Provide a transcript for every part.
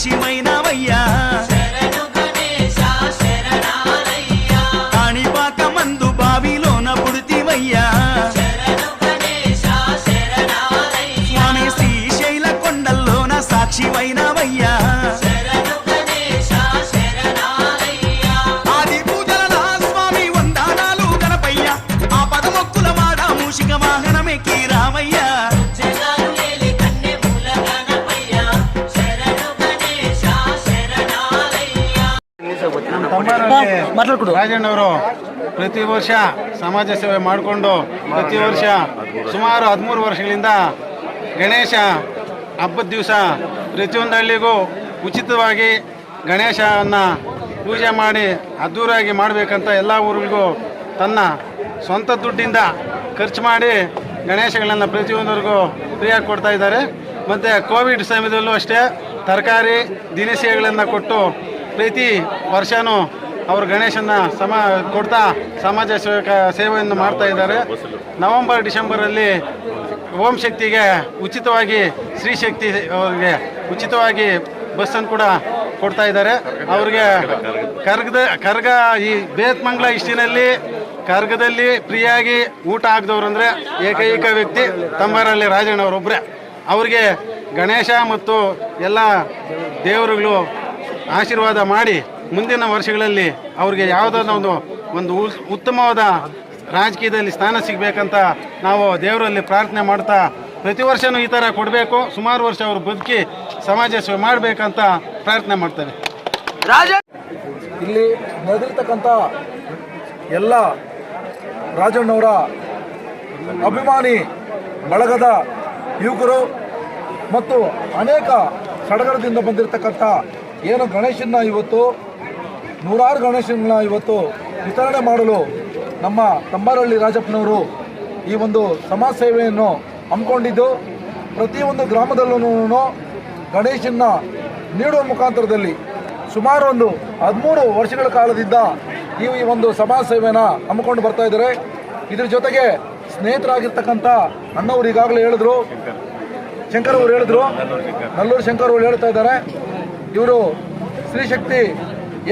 she might ಮಾತಾಡ್ಕೊಡು. ರಾಜಣ್ಣವರು, ಪ್ರತಿ ವರ್ಷ ಸಮಾಜ ಸೇವೆ ಮಾಡಿಕೊಂಡು ಪ್ರತಿ ವರ್ಷ ಸುಮಾರು ಹದಿಮೂರು ವರ್ಷಗಳಿಂದ ಗಣೇಶ ಹಬ್ಬದ ದಿವಸ ಪ್ರತಿಯೊಂದು ಹಳ್ಳಿಗೂ ಉಚಿತವಾಗಿ ಗಣೇಶನ ಪೂಜೆ ಮಾಡಿ ಅದ್ಧೂರಿಯಾಗಿ ಮಾಡಬೇಕಂತ ಎಲ್ಲ ಊರಿಗೂ ತನ್ನ ಸ್ವಂತ ದುಡ್ಡಿಂದ ಖರ್ಚು ಮಾಡಿ ಗಣೇಶಗಳನ್ನು ಪ್ರತಿಯೊಂದರಿಗೂ ಫ್ರೀಯಾಗಿ ಕೊಡ್ತಾ ಇದ್ದಾರೆ. ಮತ್ತು ಕೋವಿಡ್ ಸಮಯದಲ್ಲೂ ಅಷ್ಟೇ ತರಕಾರಿ ದಿನಸಿಗಳನ್ನು ಕೊಟ್ಟು ಪ್ರತಿ ವರ್ಷವೂ ಅವರು ಗಣೇಶನ ಸಮ ಕೊಡ್ತಾ ಸಮಾಜ ಸೇವೆಯನ್ನು ಮಾಡ್ತಾ ಇದ್ದಾರೆ. ನವೆಂಬರ್, ಡಿಸೆಂಬರಲ್ಲಿ ಓಂ ಶಕ್ತಿಗೆ ಉಚಿತವಾಗಿ ಶ್ರೀ ಶಕ್ತಿ ಅವರಿಗೆ ಉಚಿತವಾಗಿ ಬಸ್ಸನ್ನು ಕೂಡ ಕೊಡ್ತಾ ಇದ್ದಾರೆ. ಅವ್ರಿಗೆ ಕರ್ಗದ, ಕರ್ಗ ಈ ಬೇತ್ಮಂಗ್ಲ ಇಷ್ಟಿನಲ್ಲಿ ಕರ್ಗದಲ್ಲಿ ಫ್ರೀಯಾಗಿ ಊಟ ಆಗದವ್ರು ಅಂದರೆ ಏಕೈಕ ವ್ಯಕ್ತಿ ತಂಬಾರಲ್ಲಿ ರಾಜಣ್ಣ ಅವರೊಬ್ಬರೇ ಅವ್ರಿಗೆ ಗಣೇಶ ಮತ್ತು ಎಲ್ಲ ದೇವರುಗಳು ಆಶೀರ್ವಾದ ಮಾಡಿ ಮುಂದಿನ ವರ್ಷಗಳಲ್ಲಿ ಅವ್ರಿಗೆ ಯಾವುದಾದ ಒಂದು ಒಂದು ಉತ್ತಮವಾದ ರಾಜಕೀಯದಲ್ಲಿ ಸ್ಥಾನ ಸಿಗಬೇಕಂತ ನಾವು ದೇವರಲ್ಲಿ ಪ್ರಾರ್ಥನೆ ಮಾಡ್ತಾ ಪ್ರತಿ ವರ್ಷವೂ ಈ ಥರ ಕೊಡಬೇಕು. ಸುಮಾರು ವರ್ಷ ಅವರು ಬದುಕಿ ಸಮಾಜ ಸೇವೆ ಮಾಡಬೇಕಂತ ಪ್ರಾರ್ಥನೆ ರಾಜ ಇಲ್ಲಿ ನಡೆದಿರ್ತಕ್ಕಂಥ ಎಲ್ಲ ರಾಜಣ್ಣವರ ಅಭಿಮಾನಿ ಬಳಗದ ಯುವಕರು ಮತ್ತು ಅನೇಕ ಸಡಗರದಿಂದ ಬಂದಿರತಕ್ಕಂಥ ಏನು ಗಣೇಶನ್ನ ಇವತ್ತು ನೂರಾರು ಗಣೇಶನ ಇವತ್ತು ವಿತರಣೆ ಮಾಡಲು ನಮ್ಮ ತಂಬಾರಹಳ್ಳಿ ರಾಜಪ್ಪನವರು ಈ ಒಂದು ಸಮಾಜ ಸೇವೆಯನ್ನು ಹಮ್ಮಿಕೊಂಡಿದ್ದು ಪ್ರತಿಯೊಂದು ಗ್ರಾಮದಲ್ಲೂ ಗಣೇಶನ್ನ ನೀಡುವ ಮುಖಾಂತರದಲ್ಲಿ ಸುಮಾರು ಒಂದು ಹದಿಮೂರು ವರ್ಷಗಳ ಕಾಲದಿಂದ ಈ ಒಂದು ಸಮಾಜ ಸೇವೆನ ಹಮ್ಮಿಕೊಂಡು ಬರ್ತಾ ಇದ್ದಾರೆ. ಇದ್ರ ಜೊತೆಗೆ ಸ್ನೇಹಿತರಾಗಿರ್ತಕ್ಕಂಥ ಅಣ್ಣವ್ರು ಈಗಾಗಲೇ ಹೇಳಿದ್ರು ಶಂಕರ್ ಅವರು ಹೇಳಿದ್ರು ನಲ್ಲೂರು ಶಂಕರ್. ಅವರು ಹೇಳ್ತಾ ಇದ್ದಾರೆ. ಇವರು ಸ್ತ್ರೀಶಕ್ತಿ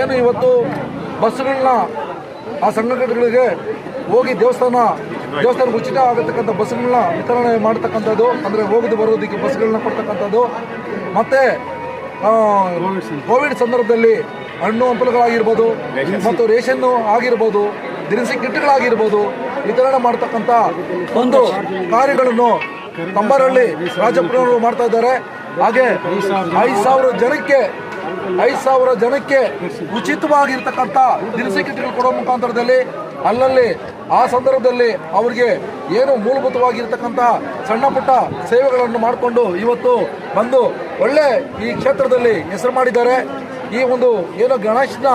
ಏನು ಇವತ್ತು ಬಸ್ಸುಗಳನ್ನ ಆ ಸಂಘಟನೆಗಳಿಗೆ ಹೋಗಿ ದೇವಸ್ಥಾನ, ದೇವಸ್ಥಾನಕ್ಕೆ ಉಚಿತ ಆಗತಕ್ಕಂಥ ಬಸ್ಗಳನ್ನ ವಿತರಣೆ ಮಾಡ್ತಕ್ಕಂಥದ್ದು, ಅಂದರೆ ಹೋಗೋದು ಬರೋದಕ್ಕೆ ಬಸ್ಗಳನ್ನ ಕೊಡ್ತಕ್ಕಂಥದ್ದು. ಮತ್ತು ಕೋವಿಡ್ ಸಂದರ್ಭದಲ್ಲಿ ಹಣ್ಣು ಹಂಪಲುಗಳಾಗಿರ್ಬೋದು ಮತ್ತು ರೇಷನ್ನು ಆಗಿರ್ಬೋದು, ದಿನಸಿ ಕಿಟ್ಗಳಾಗಿರ್ಬೋದು ವಿತರಣೆ ಮಾಡ್ತಕ್ಕಂಥ ಒಂದು ಕಾರ್ಯಗಳನ್ನು ತಂಬಾರಹಳ್ಳಿ ರಾಜಪುರವರು ಮಾಡ್ತಾ ಇದ್ದಾರೆ. ಹಾಗೆ ಐದು ಸಾವಿರ ಜನಕ್ಕೆ, ಐದು ಸಾವಿರ ಜನಕ್ಕೆ ಉಚಿತವಾಗಿರ್ತಕ್ಕಂಥ ದಿನಸಿ ಕಿಟ್ಗಳು ಕೊಡೋ ಮುಖಾಂತರದಲ್ಲಿ ಅಲ್ಲಲ್ಲಿ ಆ ಸಂದರ್ಭದಲ್ಲಿ ಅವರಿಗೆ ಏನು ಮೂಲಭೂತವಾಗಿರ್ತಕ್ಕಂಥ ಸಣ್ಣ ಪುಟ್ಟ ಸೇವೆಗಳನ್ನು ಮಾಡಿಕೊಂಡು ಇವತ್ತು ಬಂದು ಒಳ್ಳೆ ಈ ಕ್ಷೇತ್ರದಲ್ಲಿ ಹೆಸರು ಮಾಡಿದ್ದಾರೆ. ಈ ಒಂದು ಏನು ಗಣೇಶನ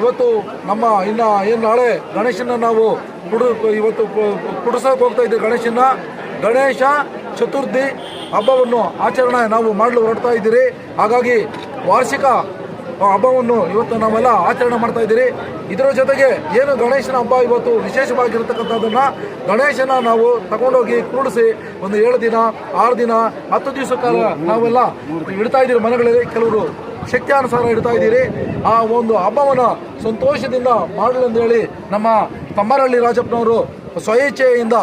ಇವತ್ತು ನಮ್ಮ ಇನ್ನ ಏನು ನಾಳೆ ಗಣೇಶನ ನಾವು ಕುಡು ಇವತ್ತು ಕುಡಿಸೋಕೆ ಹೋಗ್ತಾ ಇದ್ದೀವಿ ಗಣೇಶನ. ಗಣೇಶ ಚತುರ್ಥಿ ಹಬ್ಬವನ್ನು ಆಚರಣೆ ನಾವು ಮಾಡಲು ಹೊರಡ್ತಾ ಇದ್ದೀರಿ. ಹಾಗಾಗಿ ವಾರ್ಷಿಕ ಹಬ್ಬವನ್ನು ಇವತ್ತು ನಾವೆಲ್ಲ ಆಚರಣೆ ಮಾಡ್ತಾ ಇದ್ದೀರಿ. ಇದರ ಜೊತೆಗೆ ಏನು ಗಣೇಶನ ಹಬ್ಬ ಇವತ್ತು ವಿಶೇಷವಾಗಿರ್ತಕ್ಕಂಥದ್ದನ್ನು ಗಣೇಶನ ನಾವು ತಗೊಂಡೋಗಿ ಕೂಡಿಸಿ ಒಂದು ಏಳು ದಿನ, ಆರು ದಿನ, ಹತ್ತು ದಿವಸ ಕಾಲ ನಾವೆಲ್ಲ ಇಡ್ತಾ ಇದ್ದೀರಿ ಮನೆಗಳಲ್ಲಿ. ಕೆಲವರು ಶಕ್ತಿಯಾನುಸಾರ ಇಡ್ತಾ ಇದ್ದೀರಿ. ಆ ಒಂದು ಹಬ್ಬವನ್ನು ಸಂತೋಷದಿಂದ ಮಾಡಲೆಂದು ಹೇಳಿ ನಮ್ಮ ತಮ್ಮರಹಳ್ಳಿ ರಾಜಪ್ಪನವರು ಸ್ವಇಚ್ಛೆಯಿಂದ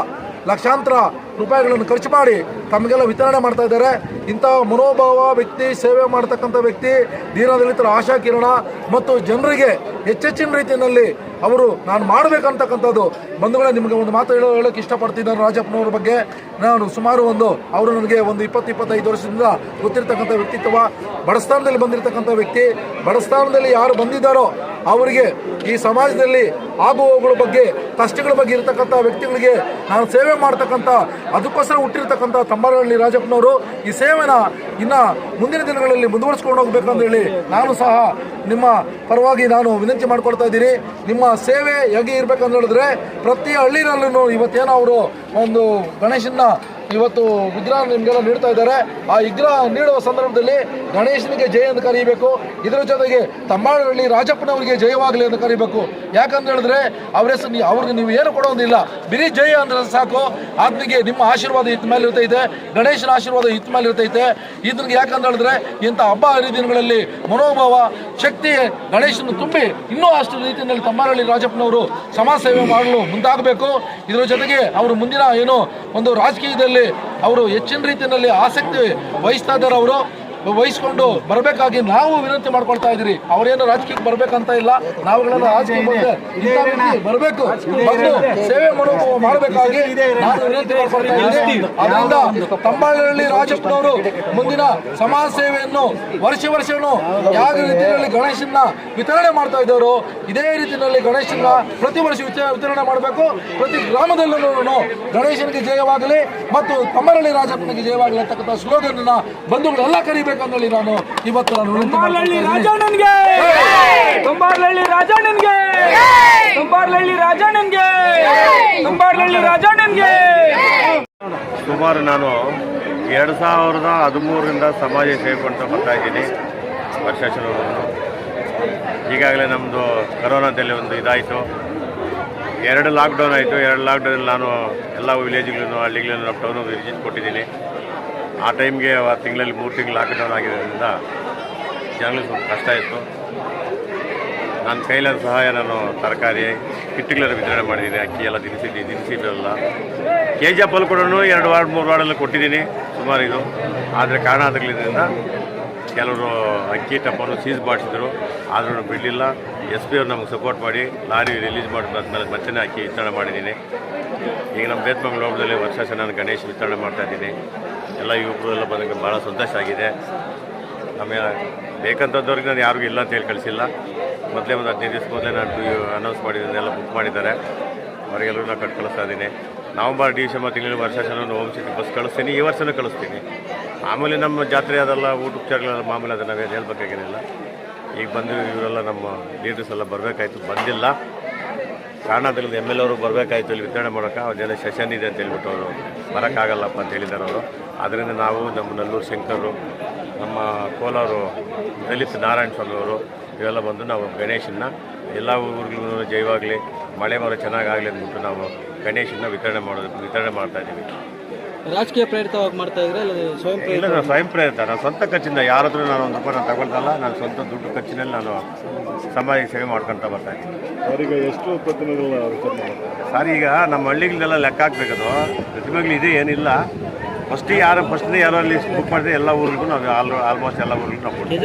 ಲಕ್ಷಾಂತರ ರೂಪಾಯಿಗಳನ್ನು ಖರ್ಚು ಮಾಡಿ ತಮಗೆಲ್ಲ ವಿತರಣೆ ಮಾಡ್ತಾ ಇದ್ದಾರೆ. ಇಂಥ ಮನೋಭಾವ ವ್ಯಕ್ತಿ, ಸೇವೆ ಮಾಡ್ತಕ್ಕಂಥ ವ್ಯಕ್ತಿ, ದೀನದಲಿತರ ಆಶಾ ಕಿರಣ ಮತ್ತು ಜನರಿಗೆ ಹೆಚ್ಚೆಚ್ಚಿನ ರೀತಿಯಲ್ಲಿ ಅವರು ನಾನು ಮಾಡಬೇಕಂತಕ್ಕಂಥದ್ದು. ಬಂಧುಗಳೇ, ನಿಮಗೆ ಒಂದು ಮಾತು ಹೇಳೋ ಹೇಳೋಕ್ಕೆ ಇಷ್ಟಪಡ್ತಿದ್ದಾರೆ ರಾಜಪ್ಪನವ್ರ ಬಗ್ಗೆ. ನಾನು ಸುಮಾರು ಒಂದು, ಅವರು ನನಗೆ ಒಂದು ಇಪ್ಪತ್ತು, ಇಪ್ಪತ್ತೈದು ವರ್ಷದಿಂದ ಗೊತ್ತಿರ್ತಕ್ಕಂಥ ವ್ಯಕ್ತಿತ್ವ. ಬಡಸ್ಥಾನದಲ್ಲಿ ಬಂದಿರತಕ್ಕಂಥ ವ್ಯಕ್ತಿ. ಬಡಸ್ಥಾನದಲ್ಲಿ ಯಾರು ಬಂದಿದ್ದಾರೋ ಅವರಿಗೆ ಈ ಸಮಾಜದಲ್ಲಿ ಆಗುವವುಗಳ ಬಗ್ಗೆ, ಕಷ್ಟಗಳ ಬಗ್ಗೆ ಇರತಕ್ಕಂಥ ವ್ಯಕ್ತಿಗಳಿಗೆ ನಾನು ಸೇವೆ ಮಾಡ್ತಕ್ಕಂಥ, ಅದಕ್ಕೋಸ್ಕರ ಹುಟ್ಟಿರ್ತಕ್ಕಂಥ ತಮ್ಮರಹಳ್ಳಿ ರಾಜಪ್ಪನವರು ಈ ಸೇವೆನ ಇನ್ನು ಮುಂದಿನ ದಿನಗಳಲ್ಲಿ ಮುಂದುವರಿಸ್ಕೊಂಡು ಹೋಗ್ಬೇಕಂತ ಹೇಳಿ ನಾನು ಸಹ ನಿಮ್ಮ ಪರವಾಗಿ ನಾನು ವಿನಂತಿ ಮಾಡ್ಕೊಳ್ತಾ ಇದ್ದೀನಿ. ನಿಮ್ಮ ಸೇವೆ ಹೇಗೆ ಇರಬೇಕಂತ ಹೇಳಿದ್ರೆ, ಪ್ರತಿ ಹಳ್ಳಿನಲ್ಲೂ ಇವತ್ತೇನೋ ಅವರು ಒಂದು ಗಣೇಶನ ಇವತ್ತು ವಿಗ್ರಹ ನಿಮಗೆಲ್ಲ ನೀಡ್ತಾ ಇದ್ದಾರೆ. ಆ ವಿಗ್ರಹ ನೀಡುವ ಸಂದರ್ಭದಲ್ಲಿ ಗಣೇಶನಿಗೆ ಜಯ ಅಂತ ಕರೀಬೇಕು ಇದರ ಜೊತೆಗೆ ತಮ್ಮಾಳಲ್ಲಿ ರಾಜಪ್ಪನವರಿಗೆ ಜಯವಾಗಲಿ ಅಂತ ಕರಿಬೇಕು ಯಾಕಂತ ಹೇಳಿದ್ರೆ ಅವ್ರ ಹೆಸರು ಅವ್ರಿಗೆ ನೀವು ಏನು ಕೊಡೋದಿಲ್ಲ ಬಿರಿ ಜಯ ಅಂದ್ರೆ ಸಾಕು. ಆತ್ಮಿಗೆ ನಿಮ್ಮ ಆಶೀರ್ವಾದ ಇತ್ತ ಮೇಲೆ ಇರ್ತೈತೆ. ಗಣೇಶನ ಆಶೀರ್ವಾದ ಇತ್ತ ಮೇಲೆ ಇರ್ತೈತೆ. ಇದನ್ನ ಯಾಕಂತ ಹೇಳಿದ್ರೆ ಇಂಥ ಹಬ್ಬ ಹರಿದಿನಗಳಲ್ಲಿ ಮನೋಭಾವ, ಶಕ್ತಿ ಗಣೇಶನ ತುಂಬಿ ಇನ್ನೂ ಅಷ್ಟು ರೀತಿಯಲ್ಲಿ ತಮ್ಮಾರಳ್ಳಿ ರಾಜಪ್ಪನವರು ಸಮಾಜ ಸೇವೆ ಮಾಡಲು ಮುಂದಾಗಬೇಕು. ಇದರ ಜೊತೆಗೆ ಅವರು ಮುಂದಿನ ಏನು ಒಂದು ರಾಜಕೀಯದಲ್ಲಿ ಅವರು ಹೆಚ್ಚಿನ ರೀತಿಯಲ್ಲಿ ಆಸಕ್ತಿ ವಹಿಸ್ತಾ ಇದ್ದಾರೆ ಅವರು. ವಹಿಸ್ಕೊಂಡು ಬರಬೇಕಾಗಿ ನಾವು ವಿನಂತಿ ಮಾಡ್ಕೊಳ್ತಾ ಇದ್ದೀರಿ. ಅವರೇನು ರಾಜಕೀಯಕ್ಕೆ ಬರ್ಬೇಕಂತ ಇಲ್ಲ. ನಾವುಗಳನ್ನು ರಾಜಕೀಯ ಬರಬೇಕು. ಸೇವೆ ಮಾಡೋ, ಮಾಡಬೇಕಾಗಿ ವಿನಂತಿ ಮಾಡ್ಕೊಳ್ತಾ ಅದರಿಂದ ತಂಬಾಳಹಳ್ಳಿ ರಾಜಪ್ಪನವರು ಮುಂದಿನ ಸಮಾಜ ಸೇವೆಯನ್ನು ವರ್ಷ ವರ್ಷವೂ ಯಾವ ರೀತಿಯಲ್ಲಿ ಗಣೇಶನ ವಿತರಣೆ ಮಾಡ್ತಾ ಇದ್ದವರು ಇದೇ ರೀತಿಯಲ್ಲಿ ಗಣೇಶನ ಪ್ರತಿ ವರ್ಷ ವಿತ- ವಿತರಣೆ ಮಾಡಬೇಕು. ಪ್ರತಿ ಗ್ರಾಮದಲ್ಲೂ ಗಣೇಶನಿಗೆ ಜಯವಾಗಲಿ ಮತ್ತು ತಮ್ಮರಳ್ಳಿ ರಾಜಪ್ಪನಿಗೆ ಜಯವಾಗಲಿ ಅಂತಕ್ಕಂಥ ಸ್ಲೋಗನ್ ಬಂಧುಗಳೆಲ್ಲ ಕರಿಬೇಕಂದೇಳಿ ನಾನು ಇವತ್ತು ನಾನು ವಿನಂತಿ ತುಂಬಾರ್ಲಹಳ್ಳಿ. ರಾಜಣ್ಣನ್ಗೆ! ತುಂಬಾರ್ಲಹಳ್ಳಿ ರಾಜಣ್ಣನ್ಗೆ! ತುಂಬಾರ್ಲಹಳ್ಳಿ ರಾಜಣ್ಣನ್ಗೆ! ತುಂಬಾರ್ಲಹಳ್ಳಿ ರಾಜಣ್ಣನ್ಗೆ! ಸುಮಾರು ನಾನು ಎರಡು ಸಾವಿರದ ಹದಿಮೂರರಿಂದ ಸಮಾಜ ಸೇವೆ ಕೊಡ್ತಾ ಬರ್ತಾ ಇದ್ದೀನಿ. ವರ್ಷ ಶುರುವನ್ನು ಈಗಾಗಲೇ ನಮ್ಮದು ಕರೋನಾದಲ್ಲಿ ಒಂದು ಇದಾಯಿತು. ಎರಡು ಲಾಕ್ಡೌನ್ ಆಯಿತು. ಎರಡು ಲಾಕ್ಡೌನಲ್ಲಿ ನಾನು ಎಲ್ಲ ವಿಲೇಜ್ಗಳನ್ನು ಹಳ್ಳಿಗಳನ್ನು ಲಾಕ್ಡೌನು ಟೌನು ವಿಸಿಟ್ ಕೊಟ್ಟಿದ್ದೀನಿ ಆ ಟೈಮ್ಗೆ ಆ ತಿಂಗಳಲ್ಲಿ ಮೂರು ತಿಂಗಳು ಲಾಕ್ಡೌನ್ ಆಗಿರೋದ್ರಿಂದ ಜನಗಳಿಗೆ ಸ್ವಲ್ಪ ಕಷ್ಟ ಇತ್ತು. ನನ್ನ ಕೈಲಾದ ಸಹಾಯ ನಾನು ತರಕಾರಿ ಕಿಟ್ಗಳನ್ನು ವಿತರಣೆ ಮಾಡಿದ್ದೀನಿ. ಅಕ್ಕಿ ಎಲ್ಲ ದಿನಸಿ ದಿನಸಿ ಎಲ್ಲ ಕೆ ಜಿ ಎಫ್ ಕೂಡ ಎರಡು ವಾರ್ಡ್ ಮೂರು ವಾರ್ಡಲ್ಲಿ ಕೊಟ್ಟಿದ್ದೀನಿ, ಸುಮಾರು ಇದು. ಆದರೆ ಕಾರಣಾಂತರಗಳಿಂದ ಕೆಲವರು ಅಕ್ಕಿ, ಟಪ್ಪನ್ನು ಸೀಸ್ ಮಾಡಿಸಿದ್ರು. ಆದ್ರೂ ಬಿಡಲಿಲ್ಲ. ಎಸ್ ಪಿ ಅವ್ರು ನಮಗೆ ಸಪೋರ್ಟ್ ಮಾಡಿ, ಲಾರಿ ರಿಲೀಸ್ ಮಾಡಿದ್ಮೇಲೆ ಮತ್ತೆ ಹಾಕಿ ವಿತರಣೆ ಮಾಡಿದ್ದೀನಿ. ಈಗ ನಮ್ಮ ಬೇತ್ಮಂಗ್ಳೂರದಲ್ಲಿ ವರ್ಷ ನಾನು ಗಣೇಶ್ ವಿತರಣೆ ಮಾಡ್ತಾ ಇದ್ದೀನಿ. ಎಲ್ಲ ಯುವಕರು ಎಲ್ಲ ಬಂದಾಗ ಭಾಳ ಸಂತೋಷ ಆಗಿದೆ. ನಮಗೆ ಬೇಕಂತದ್ದವ್ರಿಗೆ ನಾನು ಯಾರಿಗೂ ಇಲ್ಲ ಅಂತ ಹೇಳಿ ಕಳಿಸಿಲ್ಲ. ಮೊದಲೇ ಒಂದು ಹದಿನೈದು ದಿವಸ ಮೊದಲೇ ನಾನು ಅನೌನ್ಸ್ ಮಾಡಿದ್ದನ್ನೆಲ್ಲ ಬುಕ್ ಮಾಡಿದ್ದಾರೆ. ಅವರಿಗೆಲ್ಲರೂ ನಾನು ಕಟ್ ಕಳಿಸ್ತಾ ಇದ್ದೀನಿ. ನವಂಬರ್, ಡಿಸೆಂಬರ್ ತಿಂಗಳು ವರ್ಷ ಹೋಮ್ ಸಿಟಿ ಬಸ್ ಕಳಿಸ್ತೀನಿ. ಈ ವರ್ಷನೂ ಕಳಿಸ್ತೀನಿ. ಆಮೇಲೆ ನಮ್ಮ ಜಾತ್ರೆ ಅದೆಲ್ಲ ಊಟ ಉಪಚಾರಗಳೆಲ್ಲ ಮಾಮೂಲಿ ಅದನ್ನು ನಾವೇನು ಹೇಳ್ಬೇಕಾಗೇನಿಲ್ಲ ಈಗ ಬಂದು ಇವರೆಲ್ಲ ನಮ್ಮ ಲೀಡರ್ಸ್ ಎಲ್ಲ ಬರಬೇಕಾಯ್ತು. ಬಂದಿಲ್ಲ. ಕಾರಣ ಎಂ ಎಲ್ ಅವರು ಬರಬೇಕಾಯ್ತು ಇಲ್ಲಿ ವಿತರಣೆ ಮಾಡೋಕೆ. ಅವ್ರದ್ದೆಲ್ಲ ಸೆಷನ್ ಇದೆ ಅಂತ ಹೇಳ್ಬಿಟ್ಟು ಅವರು ಬರೋಕ್ಕಾಗಲ್ಲಪ್ಪ ಅಂತ ಹೇಳಿದ್ದಾರೆ ಅವರು. ಅದರಿಂದ ನಾವು ನಮ್ಮ ನಲ್ಲೂರು ಶಂಕರು, ನಮ್ಮ ಕೋಲಾರು ದಲಿತ ನಾರಾಯಣ ಸ್ವಾಮಿ ಅವರು, ಇವೆಲ್ಲ ಬಂದು ನಾವು ಗಣೇಶನ್ನ, ಎಲ್ಲ ಊರುಗಳಿಗೂ ಜೈವಾಗಲಿ ಮಳೆ ಬರೋ ಚೆನ್ನಾಗಾಗಲಿ ಅಂದ್ಬಿಟ್ಟು ನಾವು ಗಣೇಶನ್ನ ವಿತರಣೆ ಮಾಡೋದು, ವಿತರಣೆ ಮಾಡ್ತಾ ಇದ್ದೀವಿ. ರಾಜಕೀಯ ಪ್ರೇರಿತವಾಗಿ ಮಾಡ್ತಾ ಇದ್ರೆ ಸ್ವಯಂ ಇಲ್ಲ ನಾನು ಸ್ವಯಂ ಪ್ರೇರಿತ. ನಾನು ಸ್ವಂತ ಖರ್ಚಿಂದ ಯಾರ ಹತ್ರ ನಾನು ಒಂದು ರೂಪಾಯಿ ನಾನು ತಗೊಳ್ತಲ್ಲ ನಾನು ಸ್ವಂತ ದುಡ್ಡು ಖರ್ಚಿನಲ್ಲಿ ನಾನು ಸಮಾಜ ಸೇವೆ ಮಾಡ್ಕೊತ ಬರ್ತಾ ಇದ್ದೀನಿ. ಎಷ್ಟು ಸರ್ ಈಗ ನಮ್ಮ ಹಳ್ಳಿಗಳನ್ನೆಲ್ಲ ಲೆಕ್ಕ ಹಾಕ್ಬೇಕದು. ಪ್ರತಿಮೆಗಳು ಇದೆ ಏನಿಲ್ಲ. ಫಸ್ಟಿಗೆ ಯಾರು ಫಸ್ಟ್ನೇ ಯಾರು ಅಲ್ಲಿ ಬುಕ್ ಮಾಡಿದ್ರೆ ಎಲ್ಲ ಊರಿಗೂ ನಾವು ಆಲ್ ಆಲ್ಮೋಸ್ಟ್ ಎಲ್ಲ ಊರಿಗೂ ನಾವು ಕೊಡ್ತೀವಿ.